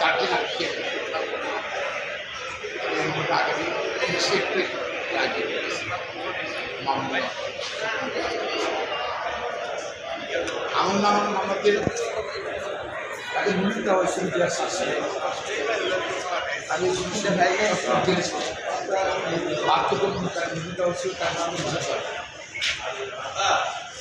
চারদিন আটকে আগামী তিরিশে এপ্রিল আগে মামলা আমার নাম আমাদের তাদের মুখ দেওয়া হয়েছে ইতিহাস আছে আমি জিনিসটা জেনেছি বাক্যবন্ধু তার মুখ দেওয়া হয়েছিল তার নাম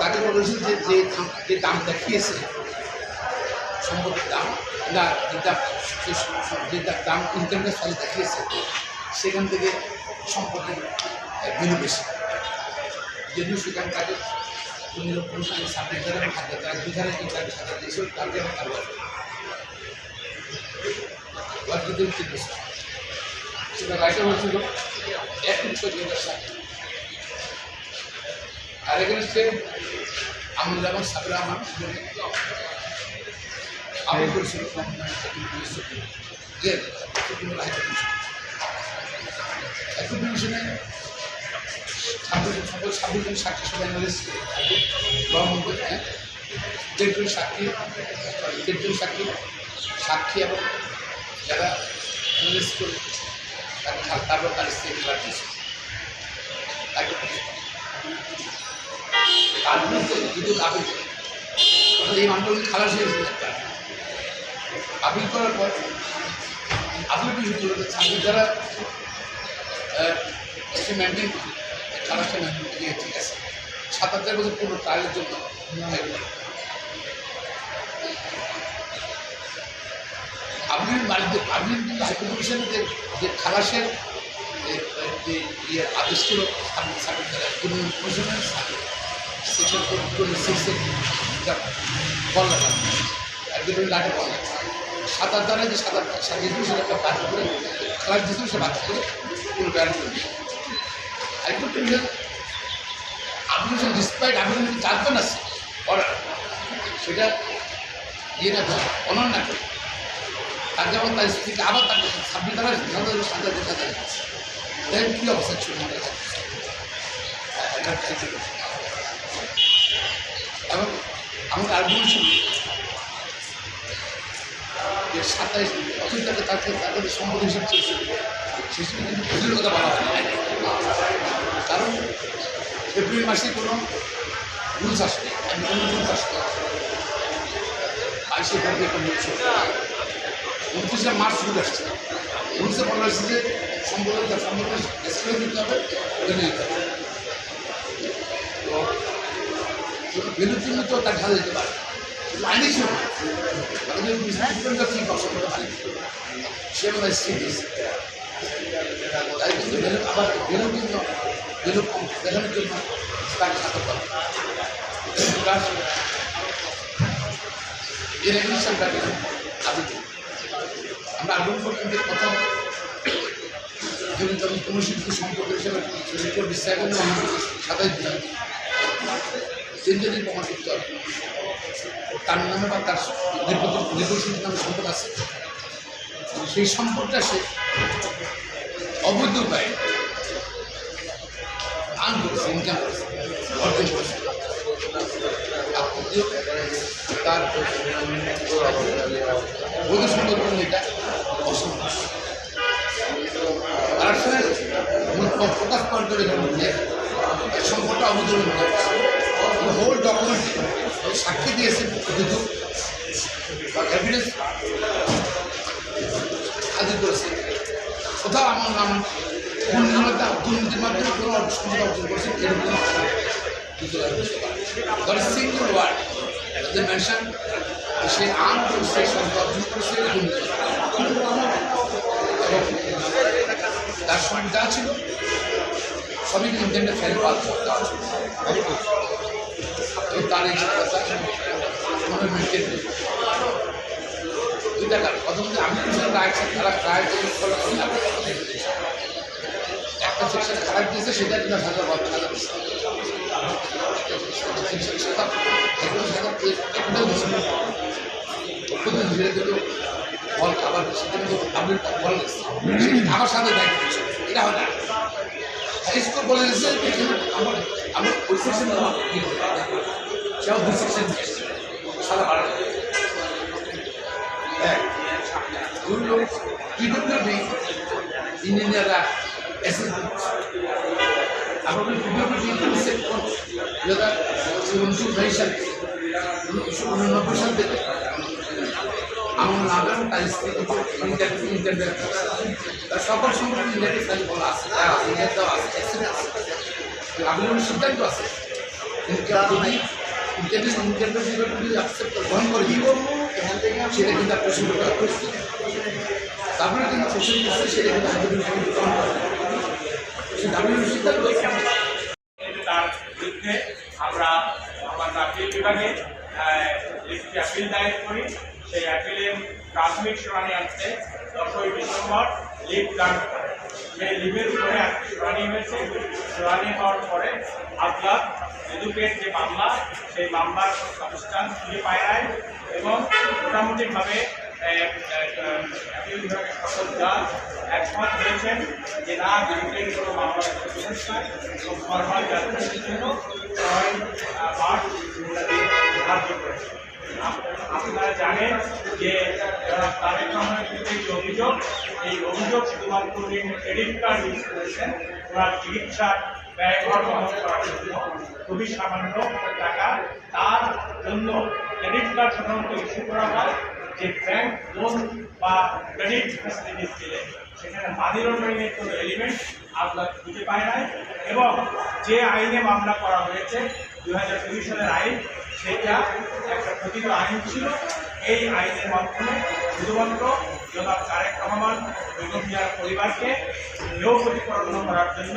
তাকে বলেছিল যে যে দাম দেখিয়েছে সম্পত্তির দাম, না, যে দাম ইন্টারনেট ফলে দেখিয়েছে, সেখান থেকে সম্পত্তির ভ্যালু বেশি। যেহেতু সেখান তাকে কোনো সঙ্গে সামনে ধারে হাতে তার দুধারে তাকে সাথে দিয়েছিল সেটা রাইটার হয়েছিল। এক উনিশশো দুই হাজার সালে আর এখানে সে আমুল এবং সাবরা আমার আমি করেছিল একটু ডিভিশনে ছাব্বিশ সকল ছাব্বিশ জন সাক্ষী সবাই এনালিস্ট গ্রহণ করে হ্যাঁ? দেড়জন সাক্ষী দেড়জন সাক্ষী সাক্ষী এবং যারা খা- তারপর তার স্ত্রী ফেলার দিয়েছে তাকে তার বিরুদ্ধে যদি আপিল এই মামলাগুলি খালাস একটা আপিল করার পর আপিল বিষয় হলো ছাব্বিশ যারা এসে মেনটেন খালাসটা মেনটেন ঠিক আছে সাতাত্তর বছর পুরো ট্রায়ালের জন্য আপনি বাড়িতে আপনি কিন্তু হাইকমিশনে যে যে খালাসের, যে- ইয়ে আদেশ ছিল কমিশনের সেকশন টোয়েন্টি সিক্সের বললাম একদিন লাটে বললাম সাঁতার দ্বারা যে সাঁতার সাজিয়ে দিয়েছিল একটা বাদ করে খালাস দিয়েছিল, সে বাদ করে পুরো ব্যান করে আরেকটু কমিশন যে ডিসপাইট যদি চালবেন আছে অর্ডার সেটা ইয়ে না অনন্য করে তার যেমন তার স্ত্রীকে আবার তাকে ছাব্বিশ তারা সাদা সাদা দেখা যায় দেখেন কী অবস্থা ছিল। এবং আমার আর্গুমেন্ট ছিল যে সাতাইশ অথচ তাকে তাকে তাদের সম্পদ হিসেবে চেয়েছিল সেসব কিন্তু প্রচুর কথা বলা হয়। কারণ ফেব্রুয়ারি মাসে কোনো রুলস আসবে আমি কোনো রুলস আসবে বাইশে ফেব্রুয়ারি একটা রুলস উনত্রিশে মার্চ রুল আসছে বলা হয়েছে যে সম্পদের সম্পদের এসপ্লে দিতে হবে বেলে দিতে হবে। তো জন্য তো তার ঢালা দিতে পারে। আইনি ছিল ঠিক করতে পারে সে মানে সিরিজ তাই কিন্তু বেলু আবার বেলুর জন্য বেলু দেখানোর জন্য তাকে সাথে প্লাস এর আমরা আগুন পর্যন্ত প্রথম যদি যখন কোনো শিল্পী সম্পর্ক হিসেবে করলে আমাদের সাতাইশ দিন তিন যদি প্রমাণ করতে তার নামে বা তার নির্বাচন নামে সম্পদ আছে। সেই সম্পদটা সে অবৈধ উপায়ে আর্ন করেছে, ইনকাম করেছে, অর্জন করেছে। তার বৈধ সম্পদ এটা আর আসলে প্রকাশ পাওয়ার করে হোল ডকুমেন্ট সাক্ষী দিয়েছে দুটো এভিডেন্স হাজির করেছে। কোথাও আমার নাম দুর্নীতির দুর্নীতির মাধ্যমে কোনো সম্পদ অর্জন করেছে এরকম সিঙ্গল ওয়ার্ড মেনশন সে আম সে সম্পদ অর্জন করেছে দুর্নীতি তার সঙ্গে যা ছিল সবই ইন্টারনেট ফাইল পাওয়া তার এই কথা কোনো রায় খারাপ রায় ফলো একটা খারাপ দিয়েছে সেটা কিন্তু হাজার বাদ হাজার সেকশন সেটা এগুলো সেটা একটাও বল খাবার সেটা কিন্তু আপনি বল আমার সাথে দিচ্ছে এটা হয় না। হাই স্কুল বলে দিচ্ছে আমার আমার ওই সেকশন আমার সেও দুই সেকশন সাদা বাড়া এক দুই লোক পিডব্লিউডি ইঞ্জিনিয়াররা এসে আমরা পিডব্লিউডি সেট কোন দু হাজার উনিশশো সাল থেকে আমার ইন্টারভিউ তার সকল সম্পর্কে ইন্টারভিউ তাই বলা আছে। আছে আছে আছে সিদ্ধান্ত আছে গ্রহণ করে দিব সেটা কিন্তু সুযোগ প্রস্তুত তারপরে কিন্তু কোশ্চেন করছে সেটা কিন্তু আবেদন গ্রহণ করে আবেদনের সিদ্ধান্ত তার বিরুদ্ধে আমরা আমরা বিভাগে একটি আপিল দায়ের করি। সেই আপিলের প্রাথমিক শুনানি আসছে দশই ডিসেম্বর লিভ দান করে। সেই লিভের উপরে আজকে শুনানি হয়েছে। শুনানি হওয়ার পরে আদালত এডুকেট যে মামলা, সেই মামলার অবস্থান ফিরে পায় নাই এবং মোটামুটিভাবে সকল জাজ একমত হয়েছেন যে না বিরুদ্ধে কোনো মামলা এবং ফরমাল জাতীয় জন্য ছয় মার্চ ধার্য করেছে। আপনারা জানেন যে তারেক রহমানের বিরুদ্ধে যে অভিযোগ, এই অভিযোগ শুধুমাত্র ক্রেডিট কার্ড ইউজ করেছেন ওনার চিকিৎসার ব্যয় বহন করার জন্য খুবই সামান্য টাকা। তার জন্য ক্রেডিট কার্ড সাধারণত ইস্যু করা হয় যে ব্যাংক লোন বা ক্রেডিট ফ্যাসিলিটিস দিলে। সেখানে মানি লন্ডারিংয়ের কোনো এলিমেন্ট আপনার খুঁজে পায় নাই। এবং যে আইনে মামলা করা হয়েছে দু হাজার দুই সালের আইন সেটা একটা কথিত আইন ছিল। এই আইনের মাধ্যমে শুধুমাত্র জনাব তারেক রহমান বেগম জিয়ার পরিবারকে হেয় প্রতিপন্ন করার জন্য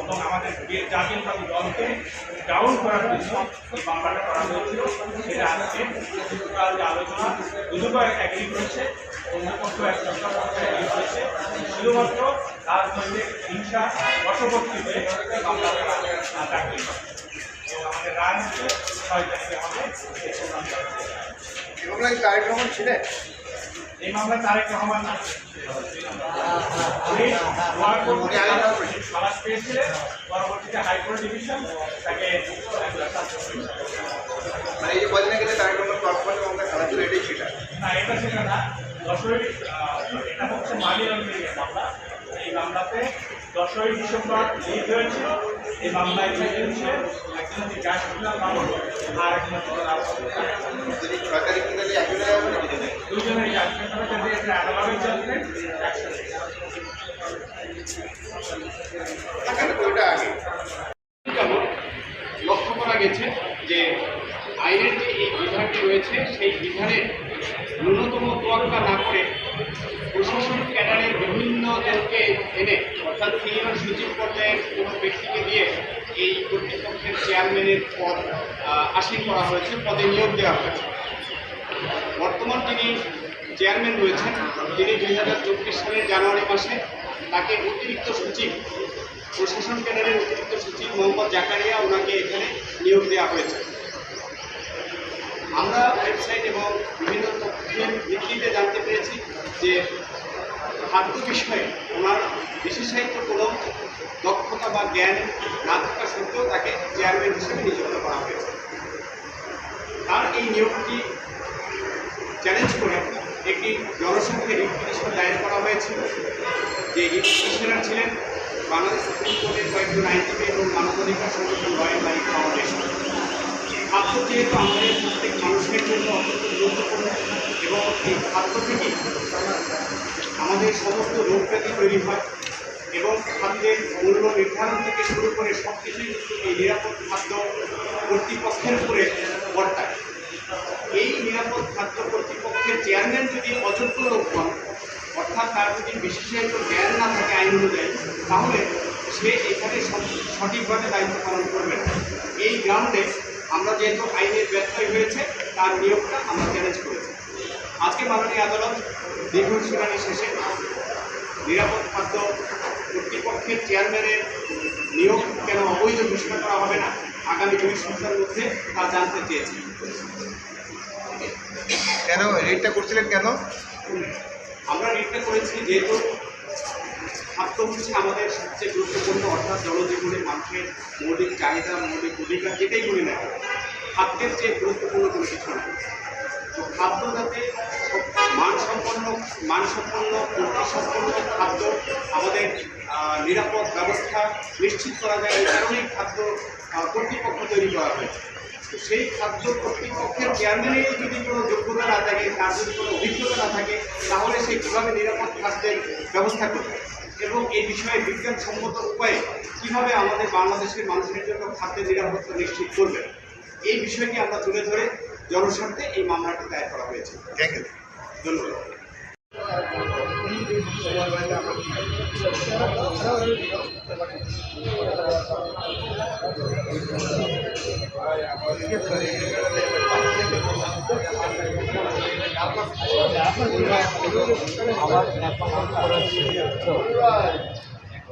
এবং আমাদের জাতীয়তাবাদী দলকে ডাউন করার জন্য এই মামলাটা করা হয়েছিল, সেটা আজকে গতকাল যে আলোচনা দুদক অ্যাগ্রি করেছে অন্য পক্ষ একটা পক্ষ অ্যাগ্রি করেছে শুধুমাত্র রাজনৈতিক হিংসা, বশবর্তী হয়ে আমাদের হচ্ছে ছয় তারিখে হবে এই তারেক রহমান ছিলেন এই মামলায় তারেক রহমান না। খালাস পেয়েছিলেন পরবর্তীতে হাইকোর্ট ডিভিশন তাকে মানে এই যে কদিন আগে তারেক রহমান তৎপরে মামলা খেলা এটাই সেটা? না এটা সেটা না। দশই এটা হচ্ছে মানি লন্ডারিংয়ের মামলা। এই মামলাতে দশই ডিসেম্বর লিড হয়েছিল এই মামলায় হচ্ছে একজন হচ্ছে চুলার মামলা আর একজন দুজনের রাজনীতি। যদি ছয় অর্থাৎ সিনিয়র সচিব পর্যায়ের কোনো ব্যক্তিকে দিয়ে এই কর্তৃপক্ষের চেয়ারম্যানের পদ আসীন করা হয়েছে, পদে নিয়োগ দেওয়া হয়েছে। বর্তমান যিনি চেয়ারম্যান রয়েছেন। তিনি দুই হাজার চব্বিশ সালের জানুয়ারি মাসে তাকে অতিরিক্ত সচিব, প্রশাসন ক্যাডারের অতিরিক্ত সচিব মোহাম্মদ জাকারিয়া ওনাকে এখানে নিয়োগ দেওয়া হয়েছে। আমরা ওয়েবসাইট এবং বিভিন্ন তথ্যের ভিত্তিতে জানতে পেরেছি যে খাদ্য বিষয়ে ওনার বিশেষায়িত কোনো দক্ষতা বা জ্ঞান না থাকা সত্ত্বেও তাকে চেয়ারম্যান হিসেবে নিযুক্ত করা হয়েছে। তার এই নিয়োগটি চ্যালেঞ্জ করে একটি জনসংখ্যা রিট পিটিশন দায়ের করা হয়েছিল, যে রিট পিটিশনার ছিলেন বাংলাদেশ সুপ্রিম কোর্টের কয়েকজন আইনজীবী এবং মানবাধিকার সংগঠন রয়্যাল লাইফ ফাউন্ডেশন। খাদ্য যেহেতু আমাদের প্রত্যেক মানুষের জন্য অত্যন্ত গুরুত্বপূর্ণ এবং এই খাদ্য থেকেই আমাদের সমস্ত রোগ ব্যাধি তৈরি হয় এবং খাদ্যের মূল্য নির্ধারণ থেকে শুরু করে সব কিছুই কিন্তু এই নিরাপদ খাদ্য কর্তৃপক্ষের উপরে বর্তায় এই নিরাপদ খাদ্য কর্তৃপক্ষের চেয়ারম্যান যদি অযোগ্য লোক হন, অর্থাৎ তার যদি বিশেষায়িত জ্ঞান না থাকে আইন অনুযায়ী, তাহলে সে এখানে সঠিকভাবে দায়িত্ব পালন করবে। এই গ্রাউন্ডে আমরা যেহেতু আইনের ব্যত্যয় হয়েছে, তার নিয়োগটা আমরা চ্যালেঞ্জ করেছি আজকে মাননীয় আদালত দীর্ঘ শুনানি শেষে নিরাপদ খাদ্য কর্তৃপক্ষের চেয়ারম্যানের নিয়োগ কেন অবৈধ ঘোষণা করা হবে না? আগামী দুই সপ্তাহের মধ্যে তা জানতে চেয়েছি। কেন? রেটটা করছিলেন কেন? আমরা রিটটা করেছি যেহেতু খাদ্য হচ্ছে আমাদের সবচেয়ে গুরুত্বপূর্ণ অর্থাৎ জনজীবনে মানুষের মৌলিক চাহিদা মৌলিক অধিকার যেটাই বলি না খাদ্যের চেয়ে গুরুত্বপূর্ণ কোনো কিছু না। খাদ্য যাতে মানসম্পন্ন মানসম্পন্ন, পুষ্টিসম্পন্ন খাদ্য আমাদের নিরাপদ ব্যবস্থা নিশ্চিত করা যায়। এই কারণেই খাদ্য কর্তৃপক্ষ তৈরি করা হয়েছে। সেই খাদ্য কর্তৃপক্ষের চেয়ারম্যানের যদি কোনো যোগ্যতা না থাকে, তার যদি কোনো অভিজ্ঞতা না থাকে, তাহলে সে কীভাবে নিরাপদ খাদ্যের ব্যবস্থা করবে? এবং এই বিষয়ে বিজ্ঞানসম্মত উপায়ে কীভাবে আমাদের বাংলাদেশের মানুষের জন্য খাদ্যের নিরাপত্তা নিশ্চিত করবে? এই বিষয়টি আমরা তুলে ধরে জনস্বার্থে এই মামলাটি দায়ের করা হয়েছে। ধন্যবাদ।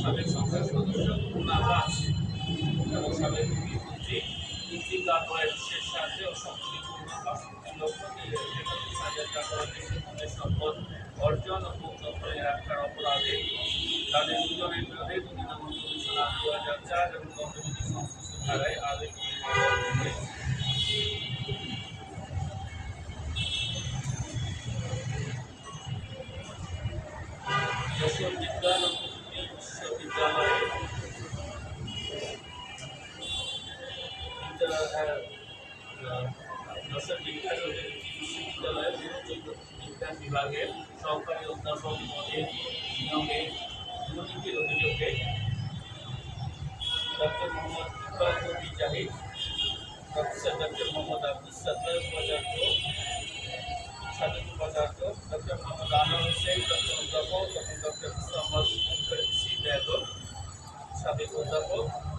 সাবেক সংসদ সদস্য খুলনা পাঁচ এবং সাবেক মুখ্যমন্ত্রী কৃত্রিক গার্ডওয়ার বিশেষ সাহায্যে ও টাকা সম্পদ অর্জন ও মুক্ত করে রাখার অপরাধে তাদের বিদ্যা- আহ, যশোর বিজ্ঞান ও প্রযুক্তি বিশ্ববিদ্যালয়ের ভৌত বিজ্ঞান বিভাগের সহকারী অধ্যাপক পদে নিয়োগে দুর্নীতির অভিযোগে doctor Mohammad Iqbal Nabi Zahid professor doctor Mohammad Abdul Sattar উপাচার্য সাবেক উপাচার্য ডক্টর মোহাম্মদ আনোয়ার হোসেন ডক্টর অধ্যাপক এবং ডক্টর মোহাম্মদ সি বেদর সাবেক অধ্যাপক সাবেক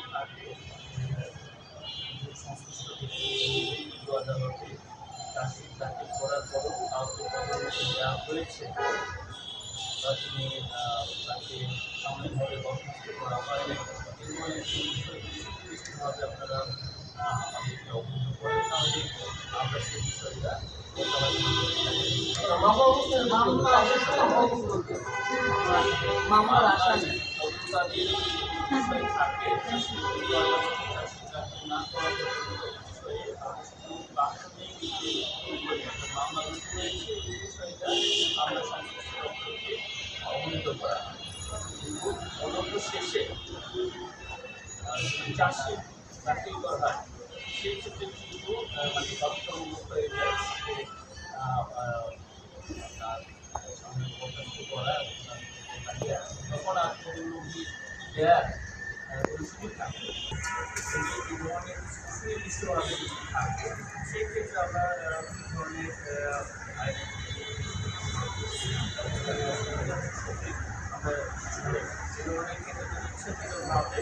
আদালতে চাষি চাকরি করার পরও কাউকে পদোন্নতি দেওয়া হয়েছে বা তিনি তাকে সাময়িকভাবে বরখাস্ত করা হয়নি নিশ্চিতভাবে আপনারা আমাদেরকে না করা আমরা সংশ্লিষ্ট অবহিত করা অনন্ত শেষে চাষি চাকরি করা হয় সেই ক্ষেত্রে কিন্তু মানে বাধ্যতামূলক হয়ে যায় প্রকাশ করা তখন আর কোনো লোকই দেয় সেক্ষেত্রে আমরা ধরনের আমরা যে ধরনের ক্ষেত্রে ভাবে